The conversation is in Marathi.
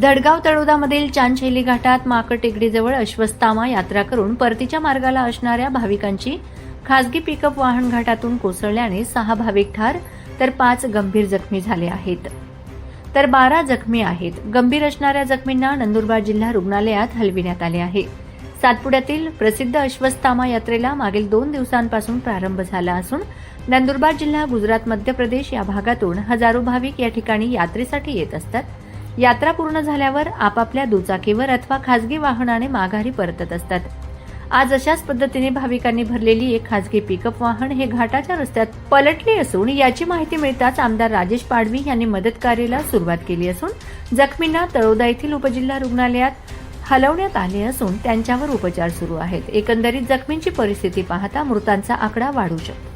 धडगाव तळोदामधील चांदशैली घाटात माकड टेकडीजवळ अश्वस्तामा यात्रा करून परतीच्या मार्गाला असणाऱ्या भाविकांची खासगी पिकअप वाहन घाटातून कोसळल्याने सहा भाविक ठार तर पाच गंभीर जखमी झाले आहेत. तर बारा जखमी आहेत. गंभीर असणाऱ्या जखमींना नंदुरबार जिल्हा रुग्णालयात हलविण्यात आले आहे. सातपुड्यातील प्रसिद्ध अश्वस्तामा यात्रेला मागील दोन दिवसांपासून प्रारंभ झाला असून नंदुरबार जिल्हा गुजरात मध्य प्रदेश या भागातून हजारो भाविक या ठिकाणी यात्रेसाठी येत असतात. यात्रा पूर्ण झाल्यावर आपापल्या दुचाकीवर अथवा खासगी वाहनाने माघारी परतत असतात. आज अशाच पद्धतीने भाविकांनी भरलेली एक खासगी पिकअप वाहन हे घाटाच्या रस्त्यात पलटले असून याची माहिती मिळताच आमदार राजेश पाडवी यांनी मदत कार्याला सुरुवात केली असून जखमींना तळोदा येथील उपजिल्हा रुग्णालयात हलवण्यात आले असून त्यांच्यावर उपचार सुरू आहेत. एकंदरीत जखमींची परिस्थिती पाहता मृतांचा आकडा वाढू शकतो.